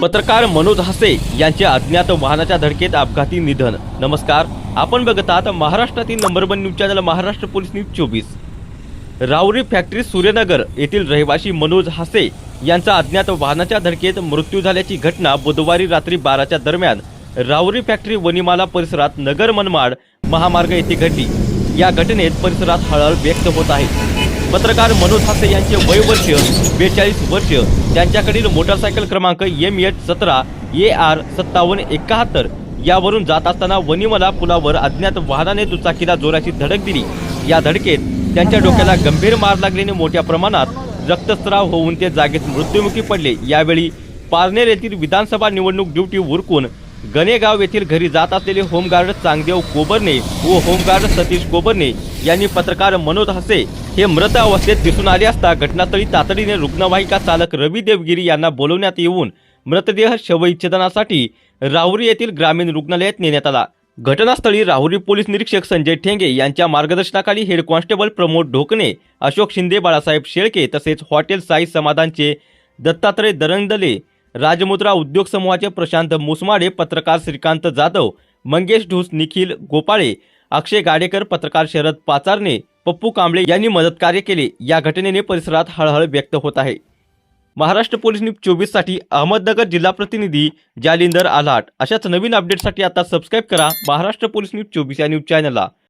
पत्रकार मनोज हसे यांचे अज्ञात वाहनाच्या धडकेत अपघाती निधन. नमस्कार आपण बघत आहात महाराष्ट्रातील number one news channel Maharashtra Police News चोवीस. रावरी फॅक्टरी सूर्यनगर येथील रहिवासी मनोज हसे यांचा अज्ञात वाहनाच्या धडकेत मृत्यू झाल्याची घटना बुधवारी रात्री बाराच्या दरम्यान रावरी फॅक्टरी वनिमाला परिसरात नगर मनमाड महामार्ग येथे घडली. या घटनेत परिसरात हळहळ व्यक्त होत आहे. पत्रकार मनोज हासे यांचे वय वर्ष बेचाळीस वर्ष त्यांच्याकडील मोटारसायकल क्रमांक एम एच सतरा ए आर सत्तावन्न एकाहत्तर यावरून जात असताना वनिमला पुलावर अज्ञात वाहनाने दुचाकीला जोराची धडक दिली. या धडकेत त्यांच्या डोक्याला गंभीर मार लागल्याने मोठ्या प्रमाणात रक्तस्राव होऊन ते जागेत मृत्युमुखी पडले. यावेळी पारनेर येथील विधानसभा निवडणूक ड्युटी उरकून गणेगाव येथील घरी जात असलेले होमगार्ड चांगदेव कोबरने व होमगार्ड सतीश कोबरने यांनी पत्रकार मनोज हसे हे मृत अवस्थेत दिसून आले असता घटनास्थळी तातडीने रुग्णवाहिका चालक रवी देवगिरी यांना बोलवण्यात येऊन मृतदेह शवविच्छेदनासाठी राहुरी येथील ग्रामीण रुग्णालयात नेण्यात आला. घटनास्थळी राहुरी पोलीस निरीक्षक संजय ठेंगे यांच्या मार्गदर्शनाखाली हेड कॉन्स्टेबल प्रमोद ढोकणे अशोक शिंदे बाळासाहेब शेळके तसेच हॉटेल साई समाधानचे दत्तात्रय दरंगदले राजमुद्रा उद्योग समूहाचे प्रशांत मुसमाडे पत्रकार श्रीकांत जाधव मंगेश ढोस निखिल गोपाळे अक्षय गाडेकर पत्रकार शरद पाचारणे पप्पू कांबळे यांनी मदतकार्य केले. या घटनेने परिसरात हळहळ व्यक्त होत आहे. महाराष्ट्र पोलीस न्यूज चोवीससाठी अहमदनगर जिल्हा प्रतिनिधी जालिंदर आल्हाट. अशाच नवीन अपडेटसाठी आता सबस्क्राईब करा महाराष्ट्र पोलीस न्यूज चोवीस या न्यूज चॅनलला